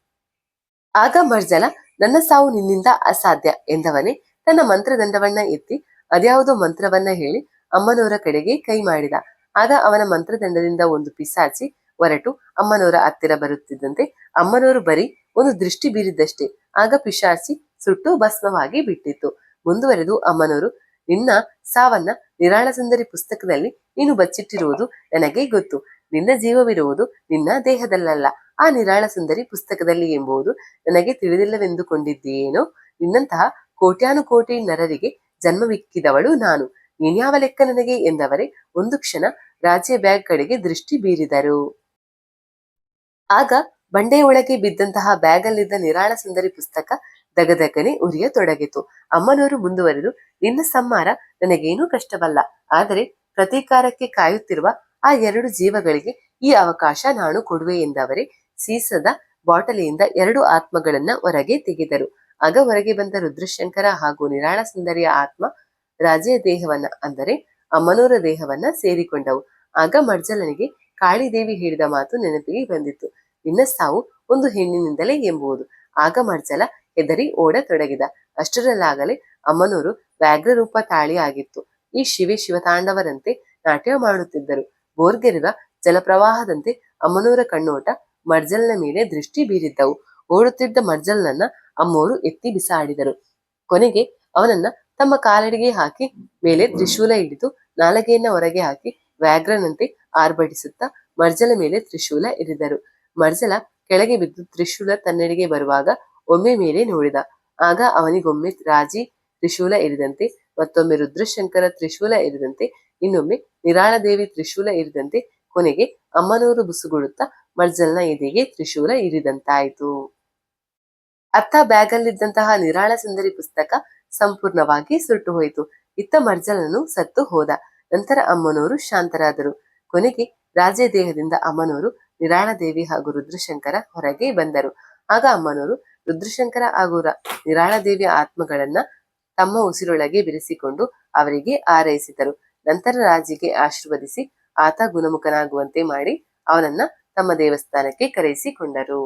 ಆಗ ಮರ್ಜಲ, ನನ್ನ ಸಾವು ನಿನ್ನಿಂದ ಅಸಾಧ್ಯ ಎಂದವನೇ ತನ್ನ ಮಂತ್ರದಂಡವನ್ನ ಎತ್ತಿ, ಅದ್ಯಾವುದೋ ಮಂತ್ರವನ್ನ ಹೇಳಿ ಅಮ್ಮನವರ ಕಡೆಗೆ ಕೈ ಮಾಡಿದ. ಆಗ ಅವನ ಮಂತ್ರದಂಡದಿಂದ ಒಂದು ಪಿಸಾಚಿ ಹೊರಟು ಅಮ್ಮನವರ ಹತ್ತಿರ ಬರುತ್ತಿದ್ದಂತೆ ಅಮ್ಮನವರು ಬರೀ ಒಂದು ದೃಷ್ಟಿ ಬೀರಿದ್ದಷ್ಟೇ. ಆಗ ಪಿಶಾಚಿ ಸುಟ್ಟು ಭಸ್ಮವಾಗಿ ಬಿಟ್ಟಿತ್ತು ಮುಂದುವರೆದು ಅಮ್ಮನವರು, ನಿನ್ನ ಸಾವನ್ನ ನಿರಾಳ ಸುಂದರಿ ಪುಸ್ತಕದಲ್ಲಿ ನೀನು ಬಚ್ಚಿಟ್ಟಿರುವುದು ನನಗೆ ಗೊತ್ತು. ನಿನ್ನ ಜೀವವಿರುವುದು ನಿನ್ನ ದೇಹದಲ್ಲಲ್ಲ. ಆ ನಿರಾಳ ಸುಂದರಿ ಪುಸ್ತಕದಲ್ಲಿ ಎಂಬುದು ನನಗೆ ತಿಳಿದಿಲ್ಲವೆಂದುಕೊಂಡಿದ್ದೀಯೇನೋ ನಿನ್ನಂತಹ ಕೋಟ್ಯಾನುಕೋಟಿ ನರರಿಗೆ ಜನ್ಮವಿಕ್ಕಿದವಳು ನಾನು. ನೀನ್ಯಾವ ಲೆಕ್ಕ ನನಗೆ? ಎಂದವರೇ ಒಂದು ಕ್ಷಣ ರಾಜ್ಯ ಬ್ಯಾಗ್ ಕಡೆಗೆ ದೃಷ್ಟಿ ಬೀರಿದರು. ಆಗ ಬಂಡೆಯ ಒಳಗೆ ಬಿದ್ದಂತಹ ಬ್ಯಾಗಲ್ಲಿದ್ದ ನಿರಾಳ ಸುಂದರಿ ಪುಸ್ತಕ ದಗದಗನೆ ಉರಿಯತೊಡಗಿತು ಅಮ್ಮನವರು ಮುಂದುವರೆದು, ನಿನ್ನ ಸಂಹಾರ ನನಗೇನೂ ಕಷ್ಟವಲ್ಲ, ಆದರೆ ಪ್ರತೀಕಾರಕ್ಕೆ ಕಾಯುತ್ತಿರುವ ಆ ಎರಡು ಜೀವಗಳಿಗೆ ಈ ಅವಕಾಶ ನಾನು ಕೊಡುವೆ ಎಂದವರೇ ಸೀಸದ ಬಾಟಲಿಯಿಂದ ಎರಡು ಆತ್ಮಗಳನ್ನ ಹೊರಗೆ ತೆಗೆದರು. ಆಗ ಹೊರಗೆ ಬಂದ ರುದ್ರಶಂಕರ ಹಾಗೂ ನಿರಾಳ ಸುಂದರಿಯ ಆತ್ಮ ರಾಜೆಯ ದೇಹವನ್ನ, ಅಂದರೆ ಅಮ್ಮನೂರ ದೇಹವನ್ನ ಸೇರಿಕೊಂಡವು. ಆಗ ಮರ್ಜಲನಿಗೆ ಕಾಳಿದೇವಿ ಹೇಳಿದ ಮಾತು ನೆನಪಿಗೆ ಬಂದಿತ್ತು. ನಿನ್ನ ಸಾವು ಒಂದು ಹೆಣ್ಣಿನಿಂದಲೇ ಎಂಬುದು ಆಗ ಮರ್ಜಲ ಹೆದರಿ ಓಡತೊಡಗಿದ ಅಷ್ಟರಲ್ಲಾಗಲೇ ಅಮ್ಮನೂರು ವ್ಯಾಘ್ರರೂಪ ತಾಳಿ ಆಗಿತ್ತು. ಈ ಶಿವೆ ಶಿವತಾಂಡವರಂತೆ ನಾಟ್ಯ ಮಾಡುತ್ತಿದ್ದರು. ಬೋರ್ಗೆರೆದ ಜಲಪ್ರವಾಹದಂತೆ ಅಮ್ಮನೂರ ಕಣ್ಣೋಟ ಮರ್ಜಲ್ನ ಮೇಲೆ ದೃಷ್ಟಿ ಬೀರಿದ್ದವು. ಓಡುತ್ತಿದ್ದ ಮರ್ಜಲ್ನನ್ನ ಅಮ್ಮೋರು ಎತ್ತಿ ಬಿಸಾಡಿದರು. ಕೊನೆಗೆ ಅವನನ್ನ ತಮ್ಮ ಕಾಲಡಿಗೆ ಹಾಕಿ ಮೇಲೆ ತ್ರಿಶೂಲ ಹಿಡಿದು ನಾಲಗೆಯನ್ನ ಹೊರಗೆ ಹಾಕಿ ವ್ಯಾಘ್ರನಂತೆ ಆರ್ಭಟಿಸುತ್ತಾ ಮರ್ಜಲ ಮೇಲೆ ತ್ರಿಶೂಲ ಇರಿದರು. ಮರ್ಜಲ ಕೆಳಗೆ ಬಿದ್ದು ತ್ರಿಶೂಲ ತನ್ನಡೆಗೆ ಬರುವಾಗ ಒಮ್ಮೆ ಮೇಲೆ ನೋಡಿದ. ಆಗ ಅವನಿಗೊಮ್ಮೆ ರಾಜಿ ತ್ರಿಶೂಲ ಇರಿದಂತೆ, ಮತ್ತೊಮ್ಮೆ ರುದ್ರಶಂಕರ ತ್ರಿಶೂಲ ಇರಿದಂತೆ, ಇನ್ನೊಮ್ಮೆ ನಿರಾಳದೇವಿ ತ್ರಿಶೂಲ ಇರಿದಂತೆ ಕೊನೆಗೆ ಅಮ್ಮನವರು ಬುಸುಗುಡುತ್ತಾ ಮರ್ಜಲ್ನ ಎದೆಗೆ ತ್ರಿಶೂಲ ಇರಿದಂತಾಯಿತು. ಅತ್ತ ಬ್ಯಾಗಲ್ಲಿದ್ದಂತಹ ನಿರಾಳ ಸುಂದರಿ ಪುಸ್ತಕ ಸಂಪೂರ್ಣವಾಗಿ ಸುಟ್ಟು ಹೋಯಿತು. ಇತ್ತ ಮರ್ಜಲನು ಸತ್ತು ಹೋದ. ನಂತರ ಅಮ್ಮನವರು ಶಾಂತರಾದರು. ಕೊನೆಗೆ ರಾಜ್ಯ ದೇಹದಿಂದ ಅಮ್ಮನವರು ನಿರಾಳ ದೇವಿ ಹಾಗೂ ರುದ್ರಶಂಕರ ಹೊರಗೆ ಬಂದರು. ಆಗ ಅಮ್ಮನವರು ರುದ್ರಶಂಕರ ಹಾಗೂ ನಿರಾಳದೇವಿಯ ನಿರಾಳ ದೇವಿಯ ಆತ್ಮಗಳನ್ನ ತಮ್ಮ ಉಸಿರೊಳಗೆ ಬಿರಿಸಿಕೊಂಡು ಅವರಿಗೆ ಆರೈಸಿದರು. ನಂತರ ರಾಜಿಗೆ ಆಶೀರ್ವದಿಸಿ ಆತ ಗುಣಮುಖನಾಗುವಂತೆ ಮಾಡಿ ಅವನನ್ನ ತಮ್ಮ ದೇವಸ್ಥಾನಕ್ಕೆ ಕರೆಯಿಸಿಕೊಂಡರು.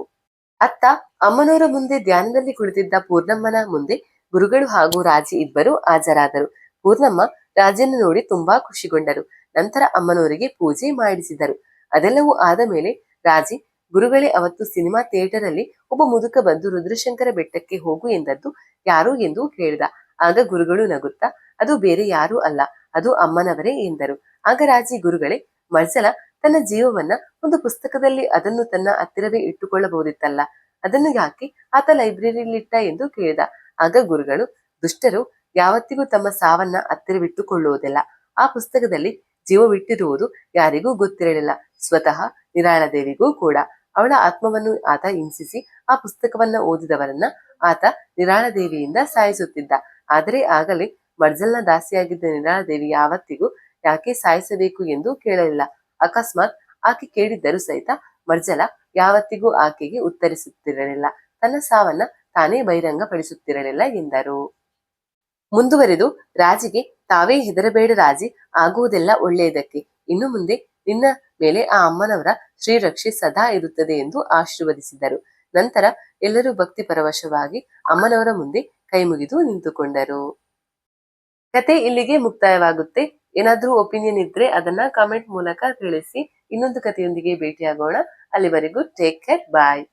ಅತ್ತ ಅಮ್ಮನವರ ಮುಂದೆ ಧ್ಯಾನದಲ್ಲಿ ಕುಳಿತಿದ್ದ ಪೂರ್ಣಮ್ಮನ ಮುಂದೆ ಗುರುಗಳು ಹಾಗೂ ರಾಜಿ ಇಬ್ಬರು ಹಾಜರಾದರು. ಪೂರ್ಣಮ್ಮ ರಾಜನ್ನು ನೋಡಿ ತುಂಬಾ ಖುಷಿಗೊಂಡರು. ನಂತರ ಅಮ್ಮನವರಿಗೆ ಪೂಜೆ ಮಾಡಿಸಿದರು. ಅದೆಲ್ಲವೂ ಆದ ಮೇಲೆ ರಾಜಿ, ಗುರುಗಳೇ ಅವತ್ತು ಸಿನಿಮಾ ಥಿಯೇಟರ್ ಅಲ್ಲಿ ಒಬ್ಬ ಮುದುಕ ಬಂದು ರುದ್ರಶಂಕರ ಬೆಟ್ಟಕ್ಕೆ ಹೋಗು ಎಂದದ್ದು ಯಾರು ಎಂದು ಕೇಳಿದ. ಆಗ ಗುರುಗಳು ನಗುತ್ತಾ, ಅದು ಬೇರೆ ಯಾರೂ ಅಲ್ಲ, ಅದು ಅಮ್ಮನವರೇ ಎಂದರು. ಆಗ ರಾಜಿ, ಗುರುಗಳೇ ಮರ್ಜಲ ತನ್ನ ಜೀವವನ್ನ ಒಂದು ಪುಸ್ತಕದಲ್ಲಿ ಅದನ್ನು ತನ್ನ ಹತ್ತಿರವೇ ಇಟ್ಟುಕೊಳ್ಳಬಹುದಿತ್ತಲ್ಲ, ಅದನ್ನು ಯಾಕೆ ಆತ ಲೈಬ್ರರಿಯಲ್ಲಿಟ್ಟ ಎಂದು ಕೇಳಿದ. ಆಗ ಗುರುಗಳು, ದುಷ್ಟರು ಯಾವತ್ತಿಗೂ ತಮ್ಮ ಸಾವನ್ನ ಹತ್ತಿರವಿಟ್ಟುಕೊಳ್ಳುವುದಿಲ್ಲ, ಆ ಪುಸ್ತಕದಲ್ಲಿ ಜೀವವಿಟ್ಟಿರುವುದು ಯಾರಿಗೂ ಗೊತ್ತಿರಲಿಲ್ಲ. ಸ್ವತಃ ನಿರಾಳದೇವಿಗೂ ಕೂಡ. ಅವಳ ಆತ್ಮವನ್ನು ಆತ ಹಿಂಸಿಸಿ ಆ ಪುಸ್ತಕವನ್ನ ಓದಿದವರನ್ನ ಆತ ನಿರಾಳದೇವಿಯಿಂದ ಸಾಯಿಸುತ್ತಿದ್ದ. ಆದರೆ ಆಗಲೇ ಮರ್ಜಲ್ನ ದಾಸಿಯಾಗಿದ್ದ ನಿರಾಳದೇವಿ ಯಾವತ್ತಿಗೂ ಯಾಕೆ ಸಾಯಿಸಬೇಕು ಎಂದು ಕೇಳಲಿಲ್ಲ. ಅಕಸ್ಮಾತ್ ಆಕೆ ಕೇಳಿದ್ದರೂ ಸಹಿತ ಮರ್ಜಲ ಯಾವತ್ತಿಗೂ ಆಕೆಗೆ ಉತ್ತರಿಸುತ್ತಿರಲಿಲ್ಲ. ತನ್ನ ಸಾವನ್ನ ತಾನೇ ಬಹಿರಂಗ ಪಡಿಸುತ್ತಿರಲಿಲ್ಲ ಎಂದರು. ಮುಂದುವರೆದು ರಾಜಿಗೆ ತಾವೇ ಹೆದರಬೇಡ ರಾಜಿ, ಆಗುವುದೆಲ್ಲ ಒಳ್ಳೆಯದಕ್ಕೆ. ಇನ್ನು ಮುಂದೆ ನಿನ್ನ ಮೇಲೆ ಆ ಅಮ್ಮನವರ ಶ್ರೀರಕ್ಷೆ ಸದಾ ಇರುತ್ತದೆ ಎಂದು ಆಶೀರ್ವದಿಸಿದರು. ನಂತರ ಎಲ್ಲರೂ ಭಕ್ತಿ ಪರವಶವಾಗಿ ಅಮ್ಮನವರ ಮುಂದೆ ಕೈಮುಗಿದು ನಿಂತುಕೊಂಡರು. ಕತೆ ಇಲ್ಲಿಗೆ ಮುಕ್ತಾಯವಾಗುತ್ತೆ. ಏನಾದ್ರೂ ಒಪಿನಿಯನ್ ಇದ್ರೆ ಅದನ್ನ ಕಾಮೆಂಟ್ ಮೂಲಕ ತಿಳಿಸಿ ಇನ್ನೊಂದು ಕಥೆಯೊಂದಿಗೆ ಭೇಟಿಯಾಗೋಣ. ಅಲ್ಲಿವರೆಗೂ ಟೇಕ್ ಕೇರ್. ಬಾಯ್.